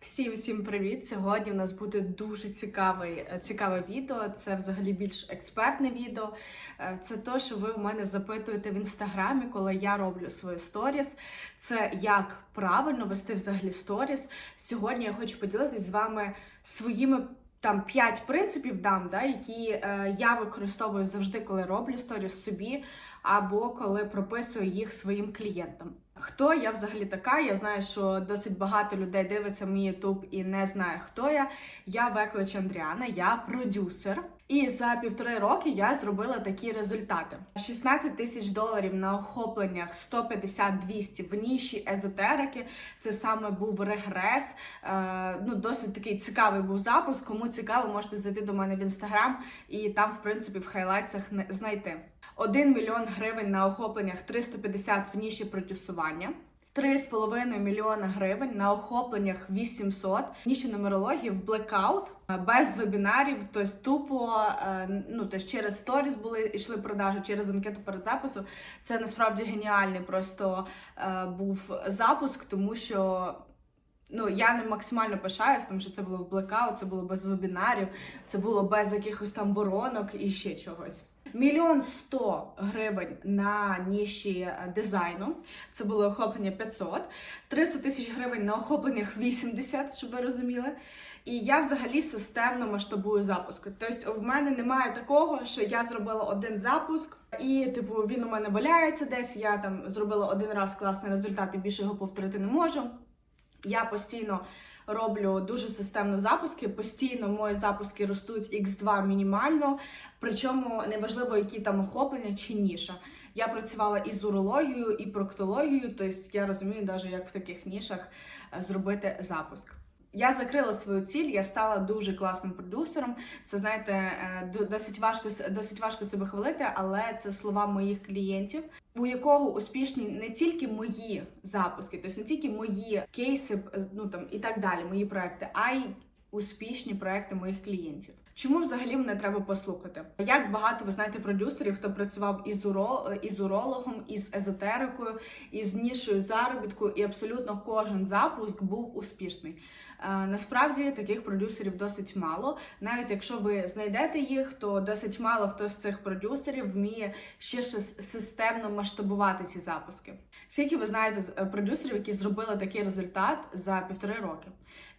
Всім всім привіт! Сьогодні в нас буде дуже цікавий, е, цікаве відео. Це взагалі більш експертне відео. Е, Це то, що ви в мене запитуєте в інстаграмі, коли я роблю свої сторіс. Це як правильно вести взагалі сторіс. Сьогодні я хочу поділитися з вами своїми. Там п'ять принципів дам, да, які е, я використовую завжди, коли роблю сторіс собі, або коли прописую їх своїм клієнтам. Хто я взагалі така? Я знаю, що досить багато людей дивиться мій Ютуб і не знає, хто я. Я Веклич Андріана, я продюсер. І за півтори роки я зробила такі результати: 16 тисяч доларів на охопленнях 150-200 в ніші езотерики. Це саме був регрес. Е, ну, досить такий цікавий був запуск. Кому цікаво, можете зайти до мене в інстаграм і там, в принципі, в хайлайтсах знайти. 1 мільйон гривень на охопленнях 350 в ніші продюсування. 3,5 мільйона гривень на охопленнях 800, ніші нумерології в блекаут е, без вебінарів, тобто тупо е, ну тобто через сторіс були йшли продажі через анкету перед запису. Це насправді геніальний просто е, був запуск, тому що. Ну, я не максимально пишаюсь, тому що це було в блекаут, це було без вебінарів, це було без якихось там воронок і ще чогось. Мільйон сто гривень на ніші е, дизайну. Це було охоплення 500, 300 тисяч гривень на охопленнях 80, щоб ви розуміли. І я взагалі системно масштабую запуски. Тобто, в мене немає такого, що я зробила один запуск, і типу він у мене валяється десь. Я там зробила один раз класний результат і більше його повторити не можу. Я постійно роблю дуже системно запуски. Постійно мої запуски ростуть x2 мінімально. Причому неважливо, які там охоплення чи ніша. Я працювала і з урологією, і проктологією, тобто я розумію, навіть як в таких нішах е, зробити запуск. Я закрила свою ціль, я стала дуже класним продюсером. Це знаєте, е, до- досить важко досить важко себе хвалити, але це слова моїх клієнтів, у якого успішні не тільки мої запуски, тобто не тільки мої кейси, е, ну там і так далі, мої проекти, а й успішні проекти моїх клієнтів. Чому взагалі мене треба послухати? Як багато ви знаєте продюсерів, хто працював із уро із урологом, із езотерикою, із нішою заробітку, і абсолютно кожен запуск був успішний. Е, Насправді таких продюсерів досить мало. Навіть якщо ви знайдете їх, то досить мало хто з цих продюсерів вміє ще системно масштабувати ці запуски. Скільки ви знаєте е, продюсерів, які зробили такий результат за півтори роки?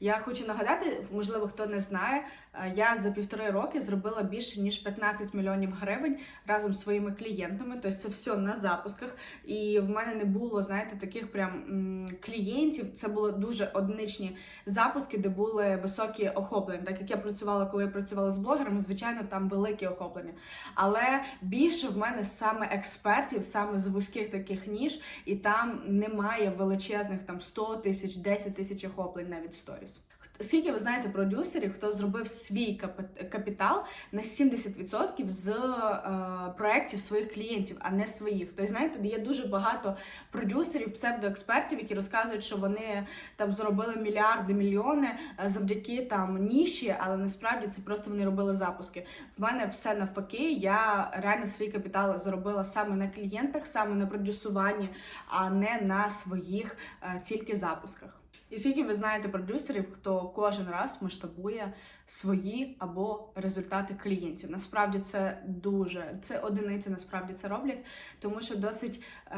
Я хочу нагадати, можливо, хто не знає, е, я за півтори роки зробила більше ніж 15 мільйонів гривень разом з своїми клієнтами. Тобто це все на запусках. І в мене не було, знаєте, таких прям клієнтів. Це були дуже одиничні запуски, де були високі охоплення. Так як я працювала, коли я працювала з блогерами, звичайно, там великі охоплення. Але більше в мене саме експертів, саме з вузьких таких ніж, і там немає величезних там 100 тисяч, 10 тисяч охоплень навіть в сторіс. Скільки ви знаєте продюсерів, хто зробив свій капі- капітал на 70% з е, проєктів своїх клієнтів, а не своїх? Тобто, знаєте, є дуже багато продюсерів, псевдоекспертів, які розказують, що вони там зробили мільярди, мільйони е, завдяки там ніші, але насправді це просто вони робили запуски. В мене все навпаки. Я реально свій капітал заробила саме на клієнтах, саме на продюсуванні, а не на своїх е, тільки запусках. І скільки ви знаєте продюсерів, хто кожен раз масштабує свої або результати клієнтів? Насправді це дуже це одиниці насправді це роблять, тому що досить е,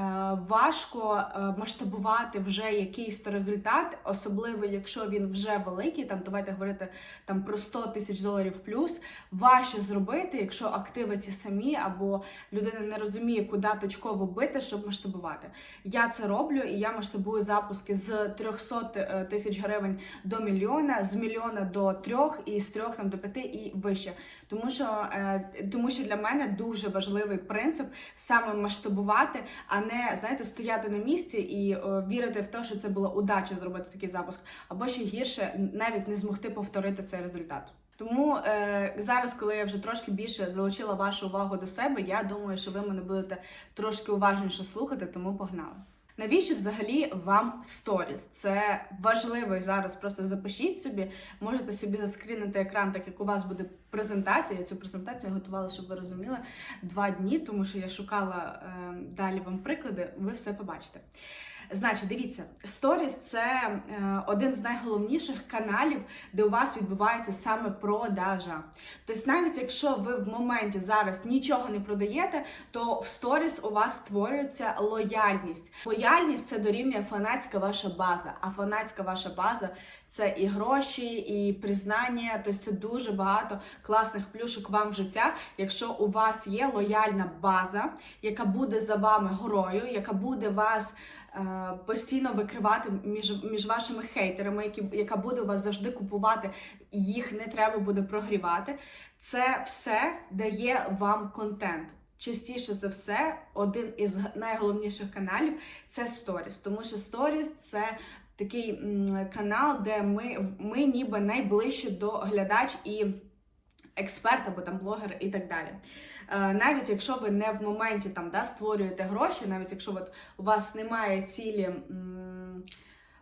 важко е, масштабувати вже якийсь то результат, особливо якщо він вже великий. Там давайте говорити там про 100 тисяч доларів плюс. Важче зробити, якщо активи ті самі, або людина не розуміє, куди точково бити, щоб масштабувати. Я це роблю, і я масштабую запуски з 300 е, тисяч гривень до мільйона, з мільйона до трьох, і з трьох там до п'яти і вище. Тому що, е, тому що для мене дуже важливий принцип саме масштабувати, а не знаєте, стояти на місці і е, вірити в те, що це була удача зробити такий запуск, або ще гірше навіть не змогти повторити цей результат. Тому е, зараз, коли я вже трошки більше залучила вашу увагу до себе, я думаю, що ви мене будете трошки уважніше слухати, тому погнали. Навіщо взагалі вам сторіс? Це важливо і зараз. Просто запишіть собі, можете собі заскрінити екран, так як у вас буде презентація. Я цю презентацію готувала, щоб ви розуміли, два дні, тому що я шукала е, далі вам приклади. Ви все побачите. Значить, дивіться, сторіс це е, один з найголовніших каналів, де у вас відбувається саме продажа. Тобто, навіть якщо ви в моменті зараз нічого не продаєте, то в сторіс у вас створюється лояльність. Лояльність це дорівнює фанатська ваша база. А фанатська ваша база це і гроші, і признання. Тобто це дуже багато класних плюшок вам в життя, якщо у вас є лояльна база, яка буде за вами горою, яка буде вас. Е, Постійно викривати між, між вашими хейтерами, які, яка буде у вас завжди купувати, їх не треба буде прогрівати. Це все дає вам контент. Частіше за все, один із найголовніших каналів це Stories, тому що Stories – це такий канал, де ми, ми ніби найближче до глядач і експерт або там блогер і так далі. Е, Навіть якщо ви не в моменті там да, створюєте гроші, навіть якщо от у вас немає цілі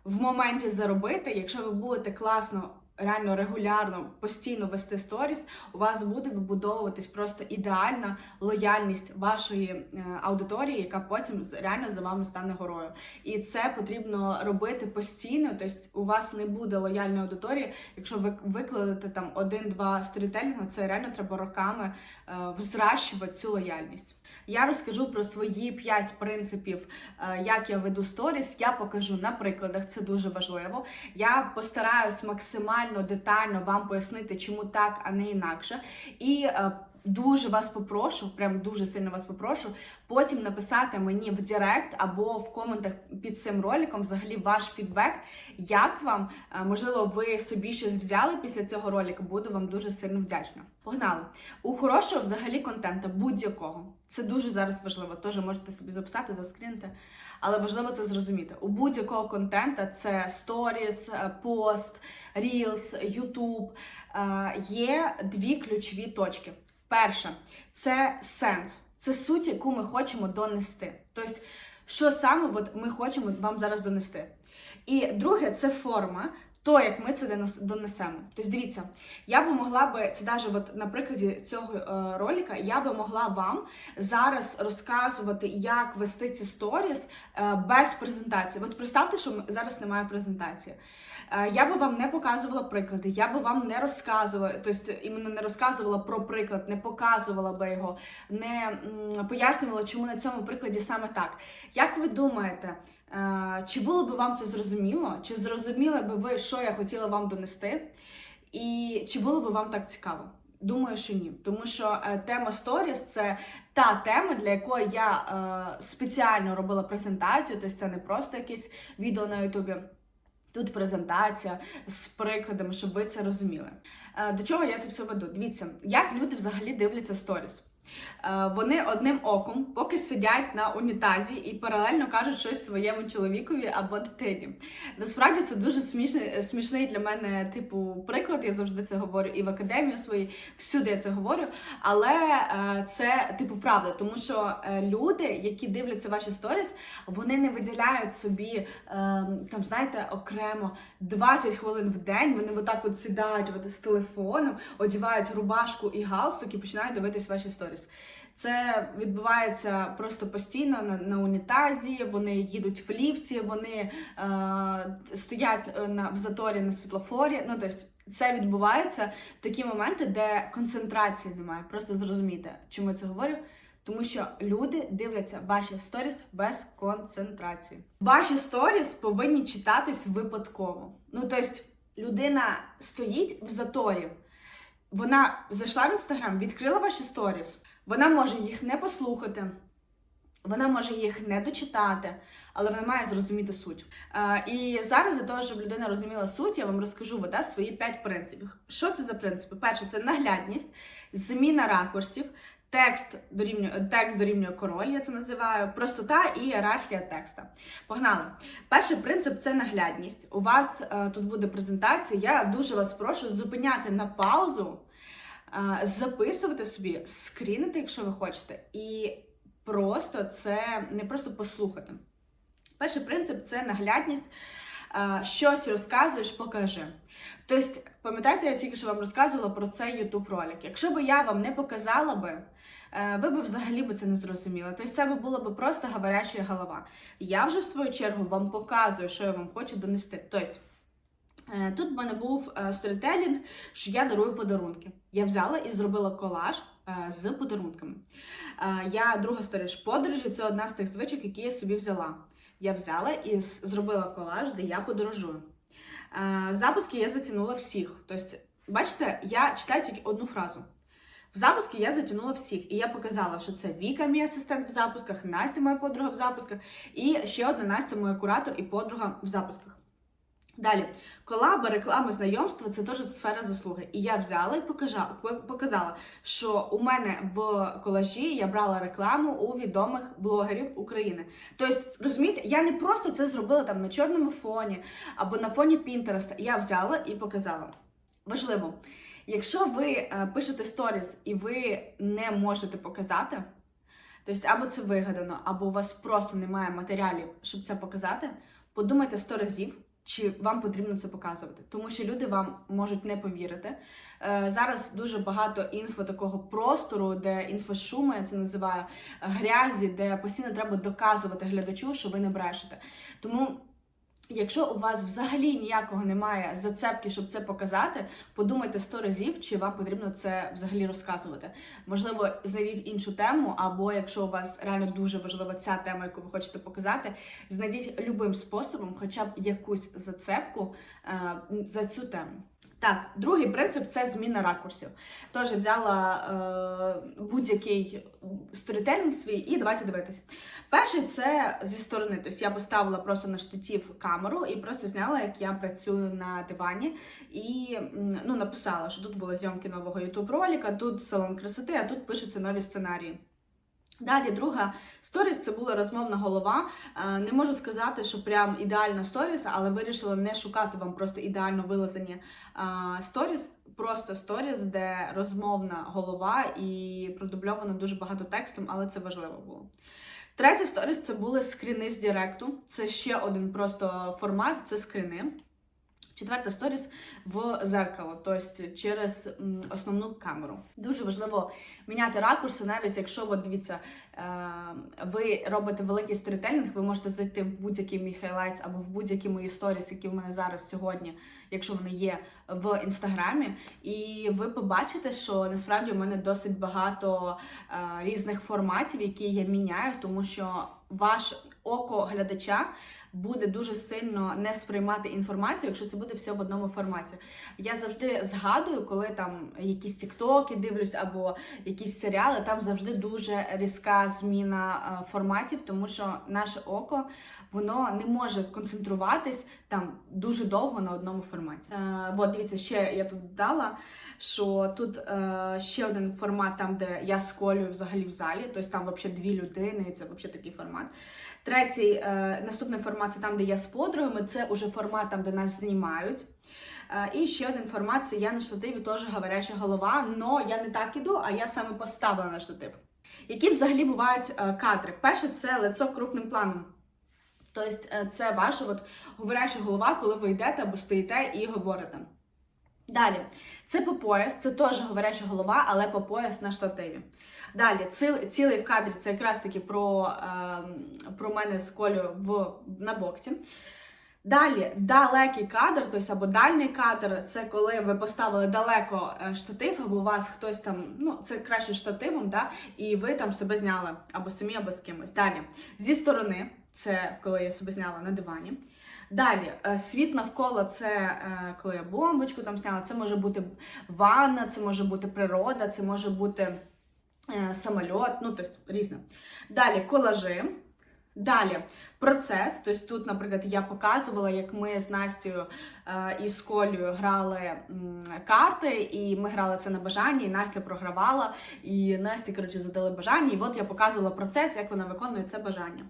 в моменті заробити, якщо ви будете класно. Реально регулярно постійно вести сторіс, у вас буде вибудовуватись просто ідеальна лояльність вашої е, аудиторії, яка потім реально за вами стане горою. І це потрібно робити постійно. Тобто у вас не буде лояльної аудиторії. Якщо ви викладете там один-два сторітелінгу, це реально треба роками е, взращувати цю лояльність. Я розкажу про свої 5 принципів, е, як я веду сторіс. Я покажу на прикладах, це дуже важливо. Я постараюсь максимально детально вам пояснити, чому так, а не інакше. І е, дуже вас попрошу, прям дуже сильно вас попрошу, потім написати мені в Директ або в коментах під цим роликом взагалі ваш фідбек, як вам, Е, можливо, ви собі щось взяли після цього ролика, буду вам дуже сильно вдячна. Погнали! У хорошого взагалі контента будь-якого. Це дуже зараз важливо. Теж можете собі записати, заскрінити. Але важливо це зрозуміти. У будь-якого контента це сторіс, е, пост, рілс, ютуб. е, Є дві ключові точки. Перше це сенс, це суть, яку ми хочемо донести. Тобто, що саме от ми хочемо вам зараз донести. І друге це форма. То, як ми це донесемо. Тобто, дивіться, я би могла би це навіть от на прикладі цього е, ролика, я би могла вам зараз розказувати, як вести ці сторіс е, без презентації. От представте, що зараз немає презентації. Е, Я би вам не показувала приклади, я би вам не розказувала, тобто іменно не розказувала про приклад, не показувала би його, не пояснювала, чому на цьому прикладі саме так. Як ви думаєте, е, чи було би вам це зрозуміло? Чи зрозуміли би ви, що я хотіла вам донести? І чи було би вам так цікаво? Думаю, що ні. Тому що е, тема сторіс це та тема, для якої я е, спеціально робила презентацію, тобто це не просто якесь відео на Ютубі. Тут презентація з прикладами, щоб ви це розуміли. Е, До чого я це все веду? Дивіться, як люди взагалі дивляться сторіс. Е, Вони одним оком поки сидять на унітазі і паралельно кажуть щось своєму чоловікові або дитині. Насправді це дуже смішний, смішний для мене типу приклад. Я завжди це говорю і в академії своїй, всюди я це говорю. Але е, це типу правда, тому що е, люди, які дивляться ваші сторіс, вони не виділяють собі е, там, знаєте, окремо 20 хвилин в день. Вони отак от сідають от, з телефоном, одягають рубашку і галстук і починають дивитись ваші сторіс. Це відбувається просто постійно на, на унітазі. Вони їдуть в ліфті, вони е, стоять е, на в заторі на світлофорі. Ну тобто це відбувається такі моменти, де концентрації немає. Просто зрозумійте, чому я це говорю. Тому що люди дивляться ваші сторіс без концентрації. Ваші сторіс повинні читатись випадково. Ну тобто, людина стоїть в заторі. Вона зайшла в інстаграм, відкрила ваші сторіс. Вона може їх не послухати, вона може їх не дочитати, але вона має зрозуміти суть. Е, і зараз для того, щоб людина розуміла суть, я вам розкажу вода, свої п'ять принципів. Що це за принципи? Перше, це наглядність, зміна ракурсів, текст дорівнює, текст дорівнює король, я це називаю, простота і ієрархія текста. Погнали. Перший принцип це наглядність. У вас е, тут буде презентація. Я дуже вас прошу зупиняти на паузу, записувати собі, скрінити, якщо ви хочете, і просто це не просто послухати. Перший принцип це наглядність. щось розказуєш, покажи. Тобто, пам'ятаєте, я тільки що вам розказувала про цей YouTube ролик. Якщо б я вам не показала би, е, ви б взагалі б це не зрозуміли. Тобто це була б просто говоряча голова. Я вже в свою чергу вам показую, що я вам хочу донести. Тобто, тут в мене був е, сторітелінг, що я дарую подарунки. Я взяла і зробила колаж е, з подарунками. Е, Я друга сторіч подорожі це одна з тих звичок, які я собі взяла. Я взяла і зробила колаж, де я подорожую. Е, Запуски я затягнула всіх. Тобто, бачите, я читаю тільки одну фразу. В запуски я затягнула всіх, і я показала, що це Віка, мій асистент в запусках, Настя, моя подруга в запусках, і ще одна Настя, моя куратор і подруга в запусках. Далі, колаба, реклама, знайомства це теж сфера заслуги. І я взяла і покажа- по- показала, що у мене в колажі я брала рекламу у відомих блогерів України. Тобто, розумієте, я не просто це зробила там на чорному фоні або на фоні Пінтереста. Я взяла і показала. Важливо, якщо ви е, пишете сторіс і ви не можете показати, тобто або це вигадано, або у вас просто немає матеріалів, щоб це показати, подумайте сто разів. Чи вам потрібно це показувати? Тому що люди вам можуть не повірити. Е, зараз дуже багато інфо такого простору, де інфошуми, я це називаю грязі, де постійно треба доказувати глядачу, що ви не брешете. Тому, якщо у вас взагалі ніякого немає зацепки, щоб це показати, подумайте сто разів, чи вам потрібно це взагалі розказувати. Можливо, знайдіть іншу тему, або якщо у вас реально дуже важлива ця тема, яку ви хочете показати, знайдіть любим способом, хоча б якусь зацепку е, за цю тему. Так, другий принцип це зміна ракурсів. Тож взяла е, будь-який сторітелінг свій, і давайте дивитися. Перший це зі сторони. Тобто я поставила просто на штатів камеру і просто зняла, як я працюю на дивані, і ну, написала, що тут були зйомки нового ролика, тут салон красоти, а тут пишуться нові сценарії. Далі, друга сторіс це була розмовна голова. Е, Не можу сказати, що прям ідеальна сторіс, але вирішила не шукати вам просто ідеально вилазені е, сторіс, просто сторіс, де розмовна голова і продубльовано дуже багато текстом, але це важливо було. Третя сторіс це були скріни з Діректу. Це ще один просто формат, це скріни. Четверта сторіс в зеркало, тобто через основну камеру. Дуже важливо міняти ракурси, навіть якщо от, дивіться, е, ви робите великий сторітелінг, ви можете зайти в будь-який мій хайлайтс або в будь-які мої сторіс, які в мене зараз сьогодні, якщо вони є в інстаграмі, і ви побачите, що насправді у мене досить багато е, різних форматів, які я міняю, тому що ваш око глядача буде дуже сильно не сприймати інформацію, якщо це буде все в одному форматі. Я завжди згадую, коли там якісь тіктоки дивлюсь або якісь серіали, там завжди дуже різка зміна е, форматів, тому що наше око воно не може концентруватись там дуже довго на одному форматі. Е, от дивіться, ще я тут дала, що тут е, ще один формат, там де я сколюю взагалі в залі, тобто там взагалі дві людини, і це взагалі такий формат. Третій е, наступний формат це там, де я з подругами, це уже формат там, де нас знімають. Е, І ще один формат це я на штативі теж говоряча голова, але я не так іду, а я саме поставила на штатив. Які взагалі бувають е, кадри? Перше, це лицо крупним планом. Тобто е, це ваша от, говоряча голова, коли ви йдете або стоїте і говорите. Далі, це по пояс, це теж говоряча голова, але по пояс на штативі. Далі, ціл, цілий в кадрі це якраз таки про, е, про мене з Колю в, на боксі. Далі, далекий кадр, тобто або дальній кадр, це коли ви поставили далеко е, штатив, або у вас хтось там, ну це краще штативом, да, і ви там себе зняли або самі, або з кимось. Далі, зі сторони, це коли я себе зняла на дивані. Далі, е, світ навколо це е, коли я бомбочку там сняла, Це може бути ванна, це може бути природа, це може бути самоліт, самольот, ну тобто різне. Далі колажи. Далі процес. Тобто тут, наприклад, я показувала, як ми з Настю е, і з Колею грали карти, і ми грали це на бажання, і Настя програвала, і Насті, коротше, задали бажання. І от я показувала процес, як вона виконує це бажання.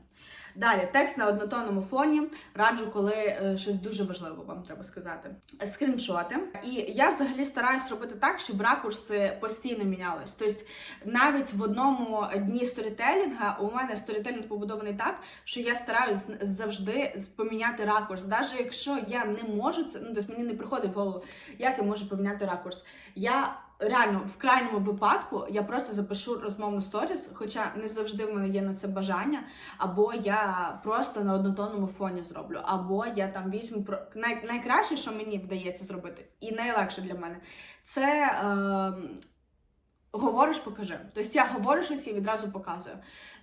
Далі текст на однотонному фоні. Раджу, коли е, щось дуже важливо вам треба сказати. Скріншоти. І я взагалі стараюсь робити так, щоб ракурси постійно мінялись. Тобто, навіть в одному дні сторітелінга у мене сторітелінг побудований так, що я стараюсь завжди поміняти ракурс. Навіть якщо я не можу це, ну тобто мені не приходить в голову, як я можу поміняти ракурс. Я реально в крайньому випадку я просто запишу розмовну сторіс, хоча не завжди в мене є на це бажання, або я просто на однотонному фоні зроблю, або я там візьму про най... найкраще, що мені вдається зробити, і найлегше для мене це. Е... Говориш, покажи. Тобто я говорю щось і відразу показую.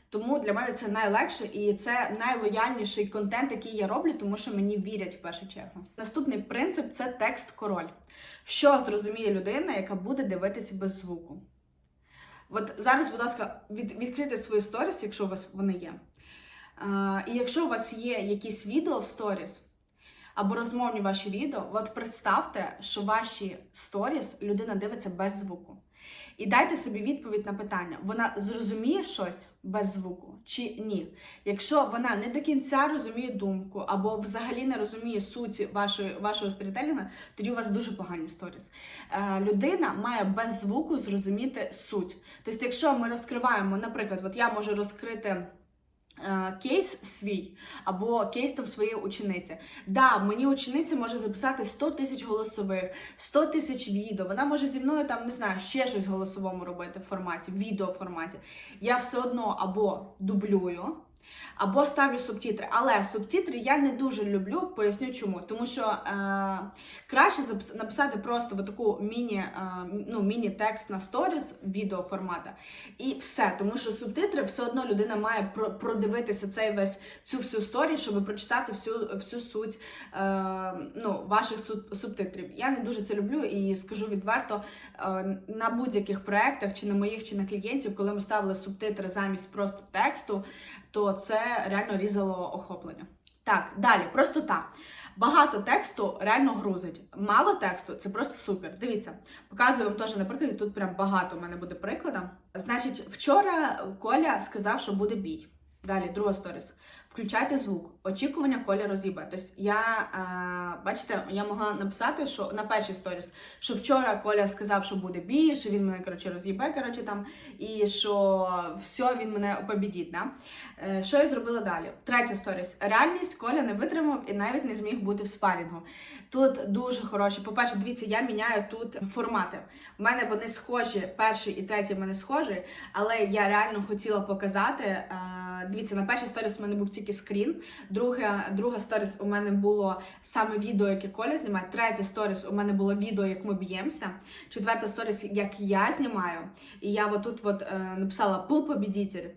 Тому для мене це найлегше і це найлояльніший контент, який я роблю, тому що мені вірять в першу чергу. Наступний принцип це текст король. Що зрозуміє людина, яка буде дивитися без звуку? От зараз, будь ласка, від, відкрийте свої сторіс, якщо у вас вони є. А, і якщо у вас є якісь відео в сторіс, або розмовні ваші відео, от представте, що ваші сторіс людина дивиться без звуку. І дайте собі відповідь на питання: вона зрозуміє щось без звуку чи ні? Якщо вона не до кінця розуміє думку або взагалі не розуміє суті вашої вашого сторітелінга, тоді у вас дуже погані сторіс. Е, людина має без звуку зрозуміти суть. Тобто, якщо ми розкриваємо, наприклад, от я можу розкрити. Кейс свій або кейс там своєї учениці. Да, мені учениця може записати 100 тисяч голосових, 100 тисяч відео. Вона може зі мною там не знаю, ще щось голосовому робити в форматі, в відео форматі. Я все одно або дублюю. Або ставлю субтитри. Але субтитри я не дуже люблю, поясню чому. Тому що е, краще написати просто в таку міні, е, ну, міні-текст на сторіс відео формата. І все. Тому що субтитри все одно людина має продивитися цей весь цю всю сторі, щоб прочитати всю всю суть е, ну, ваших субтитрів. Я не дуже це люблю і скажу відверто, е, на будь-яких проєктах, чи на моїх, чи на клієнтів, коли ми ставили субтитри замість просто тексту то це реально різало охоплення. Так, далі, простота. Багато тексту реально грузить. Мало тексту це просто супер. Дивіться, показую вам теж на прикладі. Тут прям багато у мене буде прикладів. Значить, вчора Коля сказав, що буде бій. Далі, друга сторіс. Включайте звук. Очікування Коля роз'їбе. Тобто я, е, бачите, я могла написати, що на першій сторіс, що вчора Коля сказав, що буде бій, що він мене коротше роз'їбе, коротше там, і що все, він мене побідіть. Да? Е, що я зробила далі? Третя сторіс. Реальність Коля не витримав і навіть не зміг бути в спарінгу. Тут дуже хороші. По-перше, дивіться, я міняю тут формати. У мене вони схожі, перший і третій в мене схожі, але я реально хотіла показати. Е, дивіться, на першій сторіс у мене був тільки скрін. Друга, друга сторіс у мене було саме відео, яке Коля знімає. Третя сторіс у мене було відео, як ми б'ємося. Четверта сторіс, як я знімаю. І я отут от, е, написала «Пул побідітель».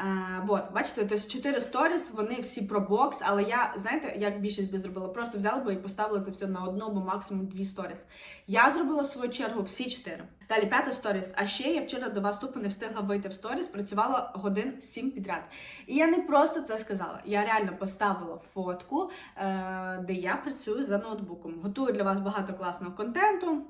Е, вот, бачите, тобто 4 сторіс, вони всі про бокс, але я, знаєте, як більшість би зробила, просто взяла би і поставила це все на одну або максимум дві сторіс. Я зробила в свою чергу всі 4. Далі п'ята сторіс. А ще я вчора до вас тупо не встигла вийти в сторіс, працювала годин 7 підряд. І я не просто це сказала. Я реально поставила фотку, е, де я працюю за ноутбуком. Готую для вас багато класного контенту.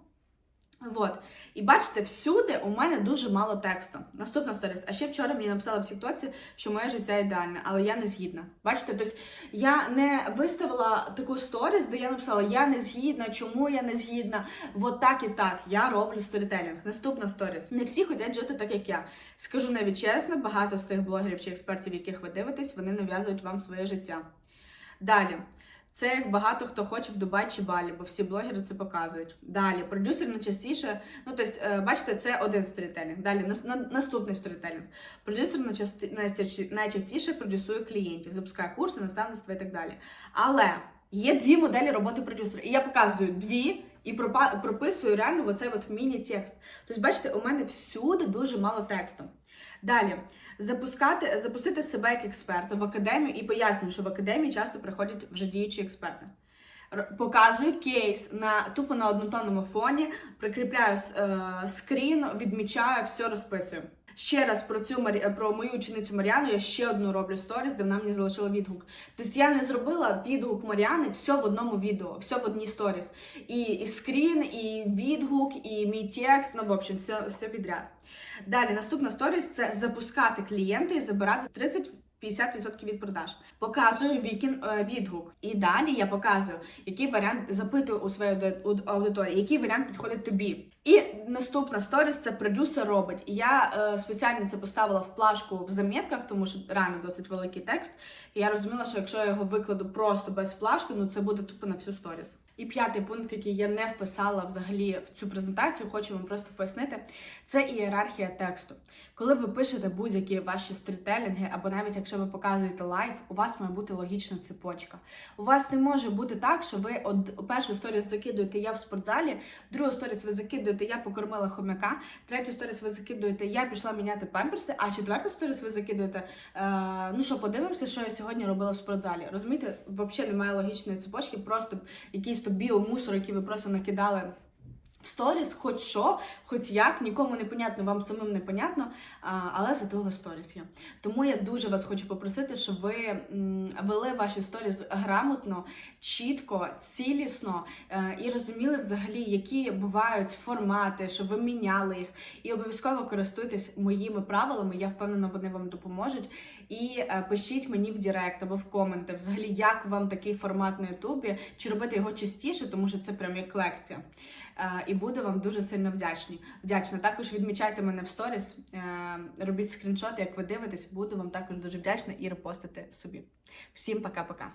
Вот. І бачите, всюди у мене дуже мало тексту. Наступна сторіс. А ще вчора мені написали в Тіктоці, що моє життя ідеальне, але я не згідна. Бачите, тобто я не виставила таку сторіс, де я написала, я не згідна, чому я не згідна. Вот так і так. Я роблю сторітелінг. Наступна сторіс. Не всі хочуть жити так, як я. Скажу навіть чесно, багато з тих блогерів чи експертів, яких ви дивитесь, вони нав'язують вам своє життя. Далі. Це як багато хто хоче в Дубай чи Балі, бо всі блогери це показують. Далі, продюсер найчастіше, ну тобто, е, бачите, це один сторітелінг. Далі на- наступний сторітелінг. Продюсер найчастіше продюсує клієнтів, запускає курси, наставництва і так далі. Але є дві моделі роботи продюсера. І я показую дві і прописую реально оцей от міні-текст. Тобто, бачите, у мене всюди дуже мало тексту. Далі запускати, запустити себе як експерта в академію і пояснюю, що в академії часто приходять вже діючі експерти. Показую кейс на тупо на однотонному фоні, прикріпляю е, скрін, відмічаю, все розписую. Ще раз про цю про мою ученицю Мар'яну я ще одну роблю сторіс, де вона мені залишила відгук. Тобто я не зробила відгук Мар'яни все в одному відео, все в одній сторіс. І, і скрін, і відгук, і мій текст, ну в общем, все, все підряд. Далі наступна сторіс це запускати клієнта і забирати 30 50% від продаж. Показую вікін е, відгук. І далі я показую, який варіант запитую у своєї аудиторії, який варіант підходить тобі. І наступна сторіс це продюсер робить. І я е, спеціально це поставила в плашку в замітках, тому що реально досить великий текст. І я розуміла, що якщо я його викладу просто без плашки, ну це буде тупо на всю сторіс. І п'ятий пункт, який я не вписала взагалі в цю презентацію, хочу вам просто пояснити, це ієрархія тексту. Коли ви пишете будь-які ваші стрітелінги, або навіть якщо ви показуєте лайв, у вас має бути логічна цепочка. У вас не може бути так, що ви од... першу сторіс закидуєте я в спортзалі, другу сторіс ви закидуєте я покормила хомяка, третю сторіс ви закидуєте я пішла міняти памперси, а четверту сторіс ви закидуєте. Е... Ну що, подивимося, що я сьогодні робила в спортзалі. Розумієте, взагалі немає логічної цепочки, просто якийсь то біомусор, який ви просто накидали. В сторіс, хоч що, хоч як, нікому не понятно, вам самим не понятно, але зато сторіс є. Тому я дуже вас хочу попросити, щоб ви вели ваші сторіс грамотно, чітко, цілісно е, і розуміли взагалі, які бувають формати, щоб ви міняли їх. І обов'язково користуйтесь моїми правилами. Я впевнена, вони вам допоможуть. І е, пишіть мені в Директ або в коменти, взагалі, як вам такий формат на Ютубі, чи робити його частіше, тому що це прям як лекція. Е, і буду вам дуже сильно вдячні. Вдячна. Також відмічайте мене в сторіс, е, робіть скріншоти, як ви дивитесь, буду вам також дуже вдячна і репостити собі. Всім пока-пока.